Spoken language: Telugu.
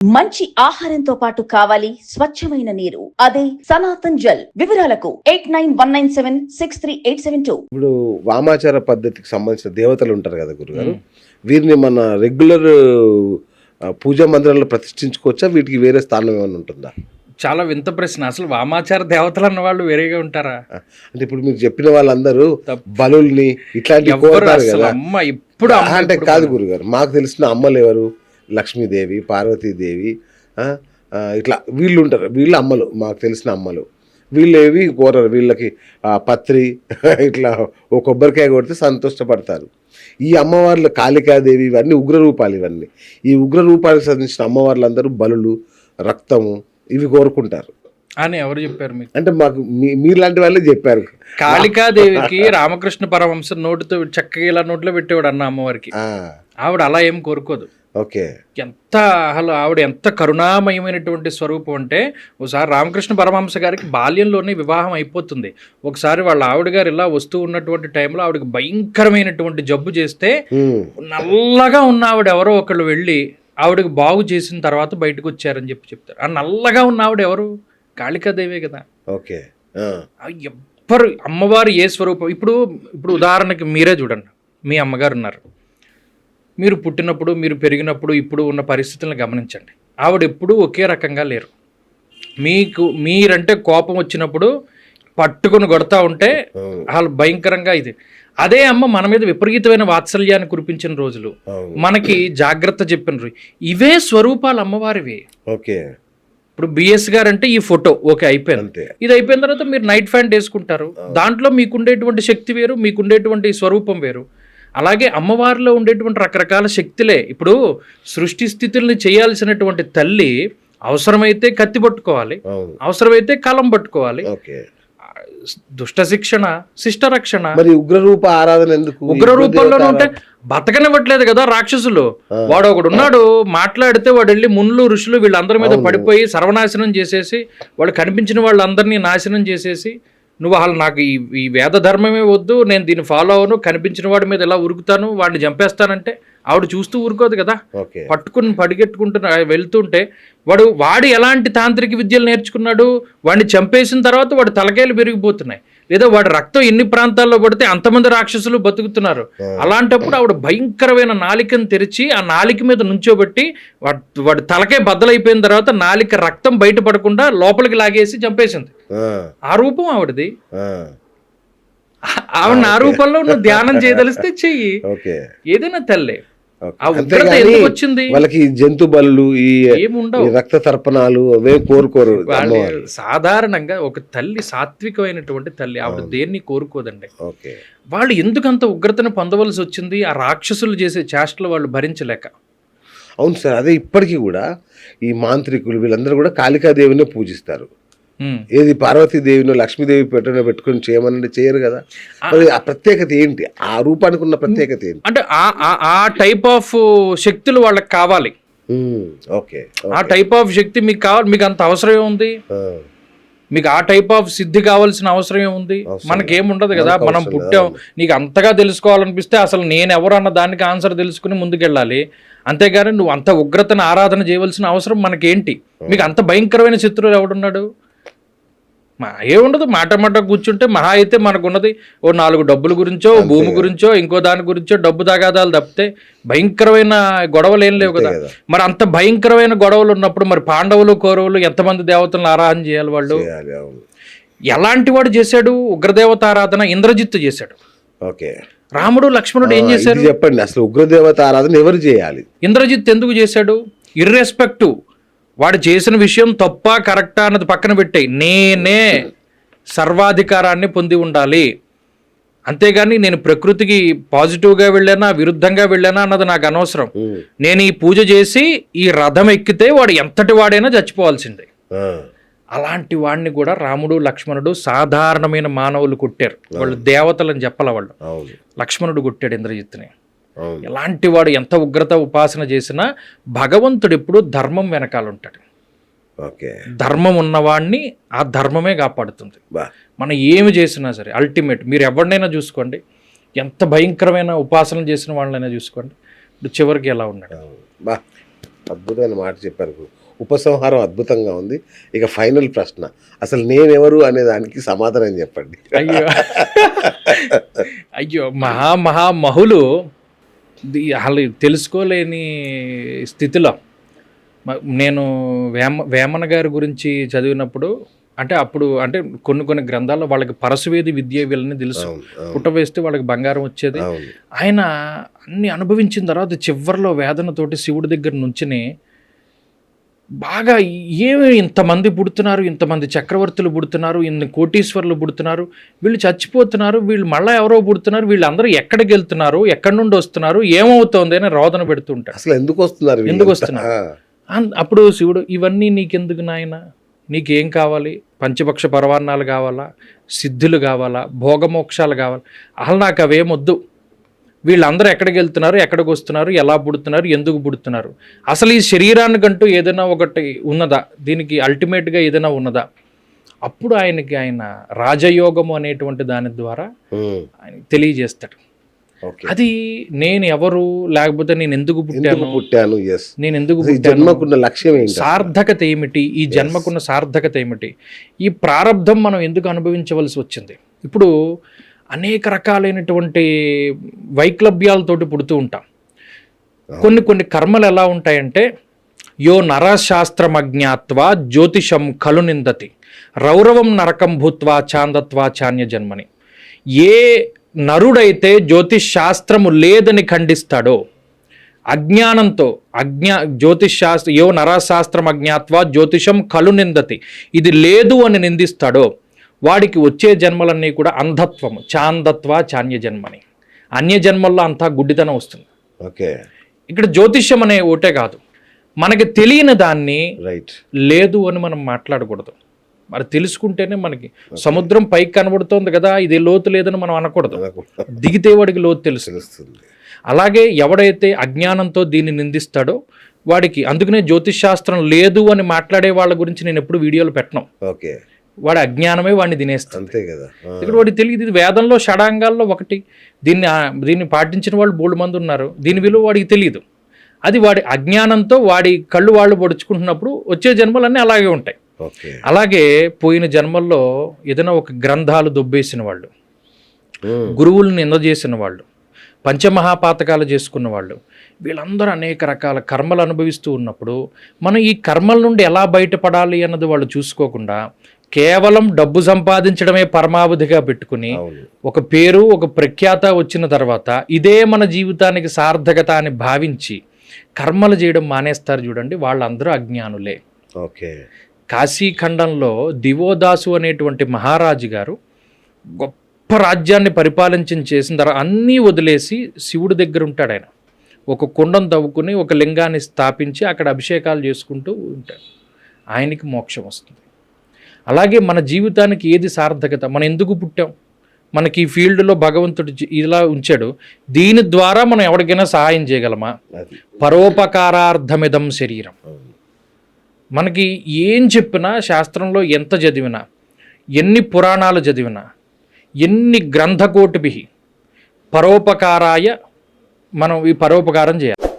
మంచి ఆహారంతో పాటు కావాలి స్వచ్ఛమైన నీరు. అదే సనాతన్ జల్. వివరాలకు eight nine one nine seven six three eight seven two. ఇప్పుడు వామాచార పద్ధతికి సంబంధించిన దేవతలు ఉంటారు కదా గురుగారు? వీరిని మన రెగ్యులర్ పూజా మందిరాల్లో ప్రతిష్ఠించుకోవచ్చా? వీటికి వేరే స్థానం ఏమైనా ఉంటుందా? చాలా వింత ప్రశ్న. అసలు వామాచార దేవతలు అన్న వాళ్ళు వేరేగా ఉంటారా? అంటే ఇప్పుడు మీరు చెప్పిన వాళ్ళందరూ. బలుల్ని కదా? అమ్మ ఇప్పుడు అంటే కాదు గురుగారు మాకు తెలిసిన అమ్మలు ఎవరు? లక్ష్మీదేవి పార్వతీదేవి ఇట్లా వీళ్ళు ఉంటారు వీళ్ళు అమ్మలు మాకు తెలిసిన అమ్మలు. వీళ్ళు ఏవి కోరరు. వీళ్ళకి పత్రి ఇట్లా ఓ కొబ్బరికాయ కొడితే సంతోషపడతారు. ఈ అమ్మవార్లు కాళికాదేవి ఇవన్నీ ఉగ్ర రూపాలు ఇవన్నీ. ఈ ఉగ్ర రూపాలకు సంబంధించిన అమ్మవార్లందరూ బలులు రక్తము ఇవి కోరుకుంటారు. అని ఎవరు చెప్పారు మీకు? అంటే మాకు మీ- మీలాంటి వాళ్ళే చెప్పారు. కాళికాదేవికి రామకృష్ణ పరమహంస నోటితో చక్కగా ఇలా నోట్లో పెట్టేవాడు అన్న అమ్మవారికి. ఆవిడ అలా ఏం కోరుకోదు. ఓకే. ఎంత అసలు ఆవిడ ఎంత కరుణామయమైనటువంటి స్వరూపం అంటే ఒకసారి రామకృష్ణ పరమహంస గారికి బాల్యంలోనే వివాహం అయిపోతుంది. ఒకసారి వాళ్ళ ఆవిడ గారు ఇలా వస్తూ ఉన్నటువంటి టైంలో ఆవిడకి భయంకరమైనటువంటి జబ్బు చేస్తే నల్లగా ఉన్న ఆవిడ ఎవరో ఒకళ్ళు వెళ్ళి ఆవిడకి బాగు చేసిన తర్వాత బయటకు వచ్చారని చెప్పి చెప్తారు. ఆ నల్లగా ఉన్న ఆవిడ ఎవరు? కాళికాదేవే కదా. ఓకే. ఎవ్వరు అమ్మవారు ఏ స్వరూపం? ఇప్పుడు ఇప్పుడు ఉదాహరణకి మీరే చూడండి. మీ అమ్మగారు ఉన్నారు. మీరు పుట్టినప్పుడు మీరు పెరిగినప్పుడు ఇప్పుడు ఉన్న పరిస్థితులను గమనించండి. ఆవిడ ఎప్పుడూ ఒకే రకంగా లేరు. మీకు మీరంటే కోపం వచ్చినప్పుడు పట్టుకొని కొడతా ఉంటే వాళ్ళు భయంకరంగా ఇది. అదే అమ్మ మన మీద విపరీతమైన వాత్సల్యాన్ని కురిపించిన రోజులు. మనకి జాగ్రత్త చెప్పిన రోజు. ఇవే స్వరూపాలు అమ్మవారివి. ఓకే. ఇప్పుడు బిఎస్ గారు అంటే ఈ ఫోటో. ఓకే అయిపోయింది. ఇది అయిపోయిన తర్వాత మీరు నైట్ ఫ్యాంట్ వేసుకుంటారు. దాంట్లో మీకుండేటువంటి శక్తి వేరు మీకుండేటువంటి స్వరూపం వేరు. అలాగే అమ్మవారిలో ఉండేటువంటి రకరకాల శక్తులే. ఇప్పుడు సృష్టి స్థితుల్ని చేయాల్సినటువంటి తల్లి అవసరమైతే కత్తి పట్టుకోవాలి అవసరమైతే కలం పట్టుకోవాలి. దుష్ట శిక్షణ శిష్ట రక్షణ. మరి ఉగ్రరూప ఆరాధన ఎందుకు? ఉగ్ర రూపంలోనే ఉగ్రదేవత ఉంటే బతకనివ్వట్లేదు కదా రాక్షసులు. వాడు ఒకడు ఉన్నాడు మాట్లాడితే వాడు వెళ్ళి మునులు ఋషులు వీళ్ళందరి మీద పడిపోయి సర్వనాశనం చేసేసి వాడు కనిపించిన వాళ్ళందరినీ నాశనం చేసేసి నువ్వు అసలు నాకు ఈ ఈ వేద ధర్మమే వద్దు నేను దీన్ని ఫాలో అవను కనిపించిన వాడి మీద ఎలా ఉరుకుతాను వాడిని చంపేస్తానంటే ఆవిడ చూస్తూ ఊరుకోదు కదా. పట్టుకుని పడిగెట్టుకుంటున్నా వెళ్తుంటే వాడు వాడు ఎలాంటి తాంత్రిక విద్యలు నేర్చుకున్నాడు? వాడిని చంపేసిన తర్వాత వాడు తలకాయలు పెరిగిపోతున్నాయి లేదా వాడి రక్తం ఎన్ని ప్రాంతాల్లో పడితే అంతమంది రాక్షసులు బతుకుతున్నారు. అలాంటప్పుడు ఆవిడ భయంకరమైన నాలికను తెరిచి ఆ నాలిక మీద నుంచోబెట్టి వాడు వాడి తలకాయ బద్దలైపోయిన తర్వాత నాలిక రక్తం బయటపడకుండా లోపలికి లాగేసి చంపేసింది. ఆ, రూపం ఆవిడది. ఆవిడ ఆ రూపంలో నువ్వు ధ్యానం చేయదలిస్తే చెయ్యి. ఏదైనా తల్లే. వచ్చింది? వాళ్ళకి జంతు బలులు ఈ రక్త తర్పణాలు అవే కోరుకోరు. సాధారణంగా ఒక తల్లి సాత్వికమైనటువంటి తల్లి ఆవిడ దేన్ని కోరుకోదండి? వాళ్ళు ఎందుకంత ఉగ్రతను పొందవలసి వచ్చింది? ఆ రాక్షసులు చేసే చేష్టలు వాళ్ళు భరించలేక. అవును సార్ అదే ఇప్పటికీ కూడా ఈ మాంత్రికులు వీళ్ళందరూ కూడా కాళికాదేవినే పూజిస్తారు. ఏది పార్వతీదేవినో లక్ష్మీదేవి పెట్టిన పెట్టుకొని చేయమని చేయరు కదా. మరి ఆ ప్రత్యేకత ఏంటి? ఆ రూపానికి ఉన్న ప్రత్యేకత ఏంటి? అంటే ఆ- టైప్ ఆఫ్ శక్తులు వాళ్ళకి కావాలి. ఓకే. ఆ టైప్ ఆఫ్ శక్తి మీకు కావాలి మీకు అంత అవసరం ఏముంది ఆ, మీకు ఆ టైప్ ఆఫ్ సిద్ధి కావాల్సిన అవసరం ఏముంది అవసరం మనకేం ఉండదు కదా మనం పుట్టాం. నీకు అంతగా తెలుసుకోవాలనిపిస్తే అసలు నేను ఎవరు అన్న దానికి ఆన్సర్ తెలుసుకుని ముందుకెళ్ళాలి. అంతేగాని నువ్వు అంత ఉగ్రతను ఆరాధన చేయవలసిన అవసరం మనకేంటి? మీకు అంత భయంకరమైన శత్రువు ఎవడున్నాడు? ఏముండదు మాట మాట కూర్చుంటే మహా అయితే మనకున్నది ఓ నాలుగు డబ్బుల గురించో భూమి గురించో ఇంకో దాని గురించో డబ్బు తగాదాలు తప్పితే భయంకరమైన గొడవలు ఏం లేవు కదా. మరి అంత భయంకరమైన గొడవలు ఉన్నప్పుడు మరి పాండవులు కౌరవులు ఎంతమంది దేవతలను ఆరాధన చేయాలి వాళ్ళు? ఎలాంటి వాడు చేశాడు? ఉగ్రదేవత ఆరాధన ఇంద్రజిత్తు చేశాడు. ఓకే. రాముడు లక్ష్మణుడు ఏం చేశారు? చెప్పండి అసలు ఉగ్రదేవత ఆరాధన ఎవరు చేయాలి? ఇంద్రజిత్ ఎందుకు చేశాడు? ఇర్రెస్పెక్టివ్ వాడు చేసిన విషయం తప్ప కరెక్టా అన్నది పక్కన పెట్టాయి. నేనే సర్వాధికారాన్ని పొంది ఉండాలి. అంతేగాని నేను ప్రకృతికి పాజిటివ్గా వెళ్ళానా విరుద్ధంగా వెళ్ళానా అన్నది నాకు అనవసరం. నేను ఈ పూజ చేసి ఈ రథం ఎక్కితే వాడు ఎంతటి వాడైనా చచ్చిపోవాల్సిందే. అలాంటి వాడిని కూడా రాముడు లక్ష్మణుడు సాధారణమైన మానవులు కొట్టారు. వాళ్ళు దేవతలని చెప్పాల వాళ్ళు? లక్ష్మణుడు కొట్టాడు ఇంద్రజిత్తుని. అవును ఎలాంటి వాడు ఎంత ఉగ్రత ఉపాసన చేసినా భగవంతుడు ఎప్పుడు ధర్మం వెనకాల ఉంటాడు. ఓకే. ధర్మం ఉన్నవాడిని ఆ ధర్మమే కాపాడుతుంది. బా. మనం ఏమి చేసినా సరే అల్టిమేట్ మీరు ఎవరినైనా చూసుకోండి. ఎంత భయంకరమైన ఉపాసన చేసిన వాళ్ళనైనా చూసుకోండి. ఇప్పుడు చివరికి ఎలా ఉన్నాడు. బా అద్భుతమైన మాట చెప్పారు. ఉపసంహారం అద్భుతంగా ఉంది. ఇక ఫైనల్ ప్రశ్న అసలు నేనెవరు అనే దానికి సమాధానం చెప్పండి. అయ్యో. అయ్యో మహా మహా మహులు వాళ్ళు తెలుసుకోలేని స్థితిలో. నేను వేమ వేమన గారి గురించి చదివినప్పుడు అంటే అప్పుడు అంటే కొన్ని కొన్ని గ్రంథాల్లో వాళ్ళకి పరశువేది విద్య వీళ్ళని తెలుసు. పుట్ట వేస్తే వాళ్ళకి బంగారం వచ్చేది. ఆయన అన్ని అనుభవించిన తర్వాత చివరిలో వేదనతోటి శివుడి దగ్గర నుంచుని బాగా ఏమి ఇంతమంది పుడుతున్నారు ఇంతమంది చక్రవర్తులు పుడుతున్నారు ఇన్ని కోటీశ్వరులు పుడుతున్నారు వీళ్ళు చచ్చిపోతున్నారు వీళ్ళు మళ్ళీ ఎవరో పుడుతున్నారు వీళ్ళందరూ ఎక్కడికి వెళ్తున్నారు ఎక్కడి నుండి వస్తున్నారు ఏమవుతోంది అని రోదన పెడుతుంటారు అసలు ఎందుకు వస్తున్నారు ఎందుకు? వస్తున్నారు? అప్పుడు శివుడు ఇవన్నీ నీకెందుకు నాయన? నీకేం కావాలి? పంచపక్ష పరవాన్నాలు కావాలా? సిద్ధులు కావాలా? భోగమోక్షాలు కావాలా? అసలు నాకు అవేమొద్దు వీళ్ళందరూ ఎక్కడికి వెళ్తున్నారు ఎక్కడికి వస్తున్నారు ఎలా పుడుతున్నారు ఎందుకు పుడుతున్నారు? అసలు ఈ శరీరానికంటూ ఏదైనా ఒకటి ఉన్నదా? దీనికి అల్టిమేట్గా ఏదైనా ఉన్నదా? అప్పుడు ఆయనకి ఆయన రాజయోగము అనేటువంటి దాని ద్వారా ఆయన తెలియజేస్తాడు. అది నేను ఎవరు లేకపోతే నేను ఎందుకు పుట్టాను? పుట్టాను? నేను ఎందుకు జన్మకున్న లక్ష్యం ఏంటి? సార్థకత ఏమిటి? ఈ జన్మకున్న సార్థకత ఏమిటి? ఈ ప్రారంధం మనం ఎందుకు అనుభవించవలసి వచ్చింది? ఇప్పుడు అనేక రకాలైనటువంటి వైక్లభ్యాలతోటి పుడుతూ ఉంటాం. కొన్ని కొన్ని కర్మలు ఎలా ఉంటాయంటే యో నరశాస్త్రమజ్ఞాత్వా జ్యోతిషం కలు నిందతి రౌరవం నరకం భూత్వా చాందత్వా చాన్య జన్మని. ఏ నరుడైతే జ్యోతిష్ శాస్త్రము లేదని ఖండిస్తాడో అజ్ఞానంతో అజ్ఞా జ్యోతిష్ శాస్త్ర యో నరశాస్త్రం అజ్ఞాత్వా జ్యోతిషం కలు నిందతి ఇది లేదు అని నిందిస్తాడో వాడికి వచ్చే జన్మలన్నీ కూడా అంధత్వము చాందత్వ చాన్య జన్మని అన్య జన్మల్లో అంతా గుడ్డితనం వస్తుంది. ఓకే. ఇక్కడ జ్యోతిష్యం అనే ఒకటే కాదు. మనకి తెలియని దాన్ని రైట్ లేదు అని మనం మాట్లాడకూడదు. మరి తెలుసుకుంటేనే మనకి. సముద్రం పైకి కనబడుతోంది కదా ఇది లోతు లేదని మనం అనకూడదు. దిగితే వాడికి లోతు తెలుసు తెలుస్తుంది. అలాగే ఎవడైతే అజ్ఞానంతో దీన్ని నిందిస్తాడో వాడికి అందుకనే జ్యోతిష్ శాస్త్రం లేదు అని మాట్లాడే వాళ్ళ గురించి నేను ఎప్పుడు వీడియోలు పెట్టను. ఓకే. వాడి అజ్ఞానమే వాడిని తినేస్తుంది. అంతే కదా. ఇక్కడ వాడికి తెలియదు ఇది వేదంలో షడాంగాల్లో ఒకటి. దీన్ని దీన్ని పాటించిన వాళ్ళు బోల్డ్ మంది ఉన్నారు. దీని విలువ వాడికి తెలియదు. అది వాడి అజ్ఞానంతో వాడి కళ్ళు వాళ్ళు పొడుచుకుంటున్నప్పుడు వచ్చే జన్మలన్నీ అలాగే ఉంటాయి. అలాగే పోయిన జన్మల్లో ఏదైనా ఒక గ్రంథాలు దొబ్బేసిన వాళ్ళు గురువులను నింద చేసిన వాళ్ళు పంచమహాపాతకాలు చేసుకున్న వాళ్ళు వీళ్ళందరూ అనేక రకాల కర్మలు అనుభవిస్తూ ఉన్నప్పుడు మనం ఈ కర్మల నుండి ఎలా బయటపడాలి అన్నది వాళ్ళు చూసుకోకుండా కేవలం డబ్బు సంపాదించడమే పరమావధిగా పెట్టుకుని ఒక పేరు ఒక ప్రఖ్యాత వచ్చిన తర్వాత ఇదే మన జీవితానికి సార్థకత అని భావించి కర్మలు చేయడం మానేస్తారు చూడండి వాళ్ళందరూ అజ్ఞానులే. ఓకే. కాశీఖండంలో దివోదాసు అనేటువంటి మహారాజు గారు గొప్ప రాజ్యాన్ని పరిపాలించిన చేసిన తర్వాత అన్నీ వదిలేసి శివుడి దగ్గర ఉంటాడు ఆయన. ఒక కుండం తవ్వుకుని ఒక లింగాన్ని స్థాపించి అక్కడ అభిషేకాలు చేసుకుంటూ ఉంటాడు. ఆయనకి మోక్షం వస్తుంది. అలాగే మన జీవితానికి ఏది సార్థకత? మనం ఎందుకు పుట్టాం? మనకి ఈ ఫీల్డ్లో భగవంతుడు ఇలా ఉంచాడు. దీని ద్వారా మనం ఎవరికైనా సహాయం చేయగలమా? పరోపకారార్థమిదం శరీరం. మనకి ఏం చెప్పినా శాస్త్రంలో ఎంత చదివినా ఎన్ని పురాణాలు చదివినా ఎన్ని గ్రంథకోటిభి పరోపకారాయ మనం ఈ పరోపకారం చేయాలి.